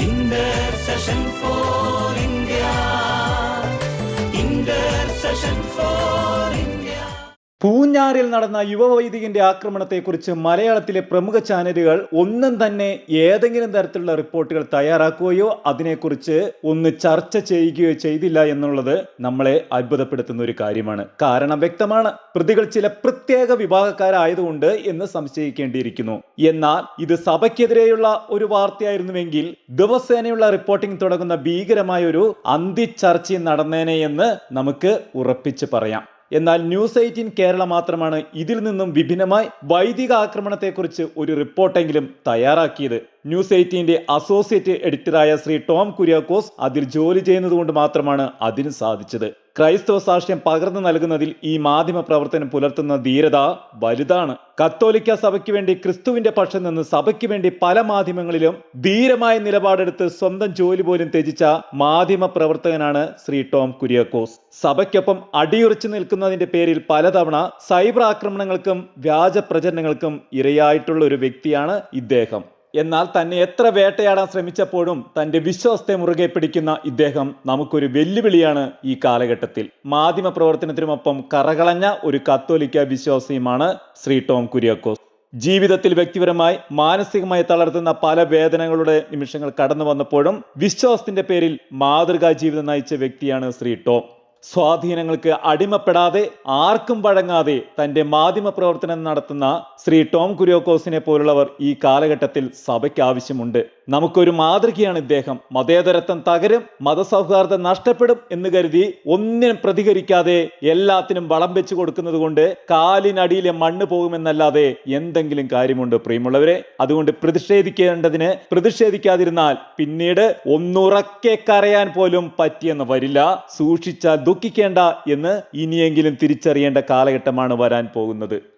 இந்த പൂഞ്ഞാറിൽ നടന്ന യുവവൈദികന്റെ ആക്രമണത്തെക്കുറിച്ച് മലയാളത്തിലെ പ്രമുഖ ചാനലുകൾ ഒന്നും തന്നെ ഏതെങ്കിലും തരത്തിലുള്ള റിപ്പോർട്ടുകൾ തയ്യാറാക്കുകയോ അതിനെക്കുറിച്ച് ഒന്ന് ചർച്ച ചെയ്യുകയോ ചെയ്തില്ല എന്നുള്ളത് നമ്മളെ അത്ഭുതപ്പെടുത്തുന്ന ഒരു കാര്യമാണ്. കാരണം വ്യക്തമാണ്. പ്രതികൾ ചില പ്രത്യേക വിഭാഗക്കാരായതുകൊണ്ട് എന്ന് സംശയിക്കേണ്ടിയിരിക്കുന്നു. എന്നാൽ ഇത് സഭയ്ക്കെതിരെയുള്ള ഒരു വാർത്തയായിരുന്നുവെങ്കിൽ ദിവസേനയുള്ള റിപ്പോർട്ടിംഗ് തുടങ്ങുന്ന ഭീകരമായ ഒരു അന്തിച്ചർച്ചയും നടന്നേനെ എന്ന് നമുക്ക് ഉറപ്പിച്ച് പറയാം. എന്നാൽ ന്യൂസ് എയ്റ്റീൻ കേരള മാത്രമാണ് ഇതിൽ നിന്നും വിഭിന്നമായി വൈദിക ആക്രമണത്തെക്കുറിച്ച് ഒരു റിപ്പോർട്ടെങ്കിലും തയ്യാറാക്കിയത്. ന്യൂസ് എയ്റ്റീന്റെ അസോസിയേറ്റ് എഡിറ്ററായ ശ്രീ ടോം കുര്യാക്കോസ് അതിൽ ജോലി ചെയ്യുന്നതുകൊണ്ട് മാത്രമാണ് അതിന് സാധിച്ചത്. ക്രൈസ്തവ സാക്ഷ്യം പകർന്നു നൽകുന്നതിൽ ഈ മാധ്യമ പ്രവർത്തനം പുലർത്തുന്ന ധീരത വലുതാണ്. കത്തോലിക്ക സഭയ്ക്ക് വേണ്ടി ക്രിസ്തുവിന്റെ പക്ഷം നിന്ന് സഭയ്ക്ക് വേണ്ടി പല മാധ്യമങ്ങളിലും ധീരമായ നിലപാടെടുത്ത് സ്വന്തം ജോലി പോലും ത്യജിച്ച മാധ്യമ പ്രവർത്തകനാണ് ശ്രീ ടോം കുര്യാക്കോസ്. സഭയ്ക്കൊപ്പം അടിയുറച്ചു നിൽക്കുന്നതിന്റെ പേരിൽ പലതവണ സൈബർ ആക്രമണങ്ങൾക്കും വ്യാജ പ്രചരണങ്ങൾക്കും ഇരയായിട്ടുള്ള ഒരു വ്യക്തിയാണ് ഇദ്ദേഹം. എന്നാൽ തന്നെ എത്ര വേട്ടയാടാൻ ശ്രമിച്ചപ്പോഴും തന്റെ വിശ്വാസത്തെ മുറുകെ പിടിക്കുന്ന ഇദ്ദേഹം നമുക്കൊരു വെല്ലുവിളിയാണ് ഈ കാലഘട്ടത്തിൽ. മാധ്യമ പ്രവർത്തനത്തിനുമൊപ്പം കറകളഞ്ഞ ഒരു കത്തോലിക്ക വിശ്വാസിയുമാണ് ശ്രീ ടോം കുര്യാക്കോസ്. ജീവിതത്തിൽ വ്യക്തിപരമായി മാനസികമായി തളർത്തുന്ന പല വേദനകളുടെ നിമിഷങ്ങൾ കടന്നു വന്നപ്പോഴും വിശ്വാസത്തിന്റെ പേരിൽ മാതൃകാ ജീവിതം നയിച്ച വ്യക്തിയാണ് ശ്രീ ടോം. സ്വാധീനങ്ങൾക്ക് അടിമപ്പെടാതെ ആർക്കും വഴങ്ങാതെ തന്റെ മാധ്യമ പ്രവർത്തനം നടത്തുന്ന ശ്രീ ടോം കുര്യോക്കോസിനെ പോലുള്ളവർ ഈ കാലഘട്ടത്തിൽ സഭയ്ക്ക് ആവശ്യമുണ്ട് നമുക്കൊരു മാതൃകയാണ് ഇദ്ദേഹം. മതേതരത്വം തകരും മതസൗഹാർദ്ദം നഷ്ടപ്പെടും എന്ന് കരുതി ഒന്നിനും പ്രതികരിക്കാതെ എല്ലാത്തിനും വളം വെച്ചു കൊടുക്കുന്നത് കൊണ്ട് കാലിനടിയിലെ മണ്ണ് പോകുമെന്നല്ലാതെ എന്തെങ്കിലും കാര്യമുണ്ട് പ്രിയമുള്ളവരെ? അതുകൊണ്ട് പ്രതിഷേധിക്കേണ്ടതിന് പ്രതിഷേധിക്കാതിരുന്നാൽ പിന്നീട് ഒന്നുറക്കെ കരയാൻ പോലും പറ്റിയെന്ന് വരില്ല. സൂക്ഷിച്ചാൽ ദുഃഖിക്കേണ്ട എന്ന് ഇനിയെങ്കിലും തിരിച്ചറിയേണ്ട കാലഘട്ടമാണ് വരാൻ പോകുന്നത്.